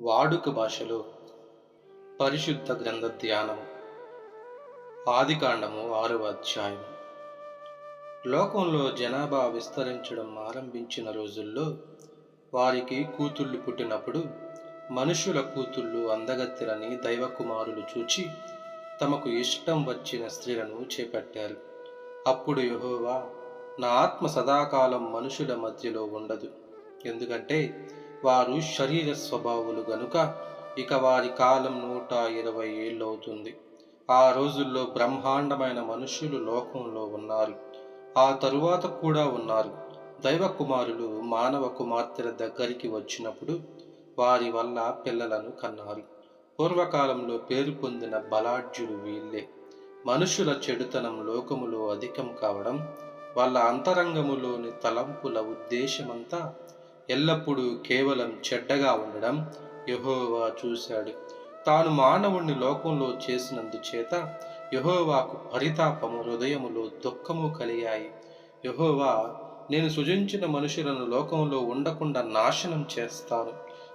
వాడుక భాషలో పరిశుద్ధ గ్రంథ ధ్యానం ఆదికాండము ఆరవ అధ్యాయం. లోకంలో జనాభా విస్తరించడం ఆరంభించిన రోజుల్లో వారికి కూతుళ్ళు పుట్టినప్పుడు మనుషుల కూతుళ్ళు అందగత్తెలని దైవకుమారులు చూచి తమకు ఇష్టం వచ్చిన స్త్రీలను చేపట్టారు. అప్పుడు యహోవా నా ఆత్మ సదాకాలం మనుషుల మధ్యలో ఉండదు. ఎందుకంటే వారు శరీర స్వభావులు గనుక ఇక వారి కాలం నూట ఇరవై ఏళ్ళు అవుతుంది ఆ రోజుల్లో బ్రహ్మాండమైన మనుషులు లోకంలో ఉన్నారు. ఆ తరువాత కూడా ఉన్నారు. దైవ కుమారులు మానవ కుమార్తెల దగ్గరికి వచ్చినప్పుడు వారి వల్ల పిల్లలను కన్నారు. పూర్వకాలంలో పేరు పొందిన బలాఢ్యులు వీళ్ళే. మనుషుల చెడుతనం లోకములో అధికం కావడం వాళ్ళ అంతరంగములోని తలంపుల ఉద్దేశమంతా ఎల్లప్పుడూ కేవలం చెడ్డగా ఉండడం యహోవా చూశాడు. తాను మానవుణ్ణి లోకంలో చేసినందుచేత యహోవాకు పరితాపము హృదయములో దుఃఖము కలిగాయి. యహోవా నేను సృజించిన మనుషులను లోకంలో ఉండకుండా నాశనం చేస్తాను.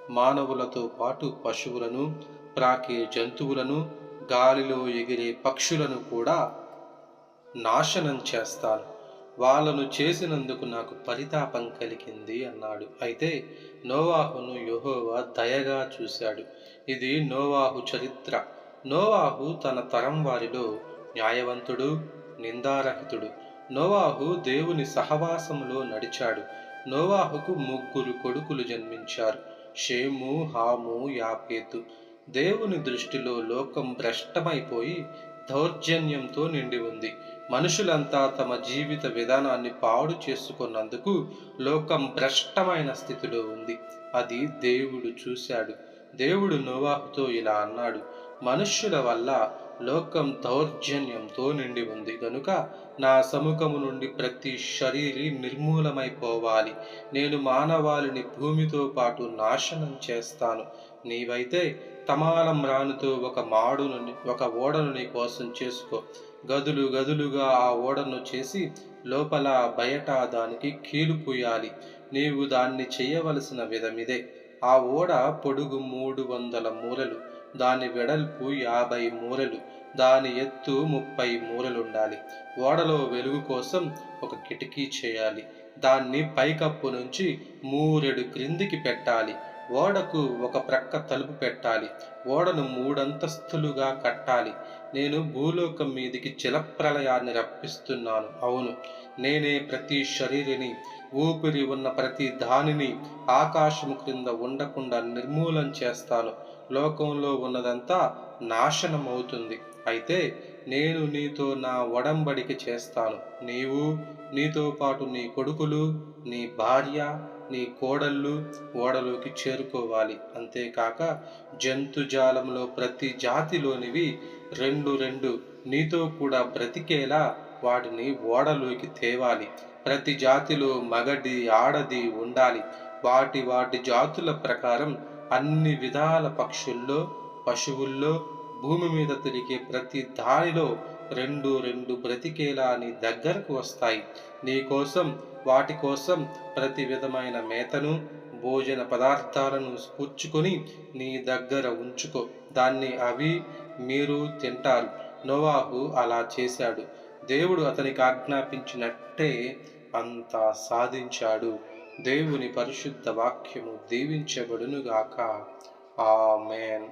మానవులతో పాటు పశువులను ప్రాకే జంతువులను గాలిలో ఎగిరే పక్షులను కూడా నాశనం చేస్తాను. వాళ్ళను చేసినందుకు నాకు పరితాపం కలిగింది అన్నాడు. అయితే నోవాహును యహోవా దయగా చూశాడు. ఇది నోవాహు చరిత్ర. నోవాహు తన తరం వారిలో న్యాయవంతుడు నిందారహితుడు. నోవాహు దేవుని సహవాసములో నడిచాడు. నోవాహుకు ముగ్గురు కొడుకులు జన్మించారు. షేము హాము యాపేతు. దేవుని దృష్టిలో లోకం భ్రష్టమైపోయి దౌర్జన్యంతో నిండి ఉంది. మనుషులంతా తమ జీవిత విధానాన్ని పాడు చేసుకున్నందుకు లోకం భ్రష్టమైన స్థితిలో ఉంది. అది దేవుడు చూశాడు. దేవుడు నోవాహుతో ఇలా అన్నాడు మనుష్యుల వల్ల లోకం దౌర్జన్యంతో నిండి ఉంది. గనుక నా సముఖము నుండి ప్రతి శరీరి నిర్మూలమైపోవాలి. నేను మానవాళిని భూమితో పాటు నాశనం చేస్తాను. నీవైతే తమాలం రానుతో ఒక మాడును ఒక ఓడను నీ కోసం చేసుకో. గదులు గదులుగా ఆ ఓడను చేసి లోపల బయట దానికి కీలు పూయాలి. నీవు దాన్ని చేయవలసిన విధమిదే ఆ ఓడ పొడుగు మూడు వందల మూరలు దాని వెడల్పు యాభై మూరలు దాని ఎత్తు ముప్పై మూలలుండాలి ఓడలో వెలుగు కోసం ఒక కిటికీ చేయాలి. దాన్ని పైకప్పు నుంచి మూరెడు క్రిందికి పెట్టాలి. ఓడకు ఒక ప్రక్క తలుపు పెట్టాలి. ఓడను మూడంతస్తులుగా కట్టాలి. నేను భూలోకం మీదికి జలప్రలయాన్ని రప్పిస్తున్నాను. అవును నేనే ప్రతి శరీరిని ఊపిరి ఉన్న ప్రతి దానిని ఆకాశము క్రింద ఉండకుండా నిర్మూలం చేస్తాను. లోకంలో ఉన్నదంతా నాశనం అవుతుంది అయితే నేను నీతో నా ఒడంబడిక చేస్తాను. నీవు నీతో పాటు నీ కొడుకులు నీ భార్య నీ కోడళ్ళు ఓడలోకి చేరుకోవాలి. అంతేకాక జంతుజాలంలో ప్రతి జాతిలోనివి రెండు రెండు. నీతో కూడా బ్రతికేలా వాటిని ఓడలోకి తేవాలి. ప్రతి జాతిలో మగడి ఆడది ఉండాలి. వాటి వాటి జాతుల ప్రకారం అన్ని విధాల పక్షుల్లో పశువుల్లో భూమి మీద తిరిగే ప్రతి దానిలో రెండు రెండు బ్రతికేలా నీ దగ్గరకు వస్తాయి. నీ కోసం వాటి కోసం ప్రతి విధమైన మేతను భోజన పదార్థాలను కూర్చుకొని నీ దగ్గర ఉంచుకో. దాన్ని అవి మీరు తింటారు. నోవాహు అలా చేశాడు. దేవుడు అతనికి ఆజ్ఞాపించినట్టే అంతా సాధించాడు. దేవుని పరిశుద్ధ వాక్యము దీవించబడునుగాక. ఆమెన్.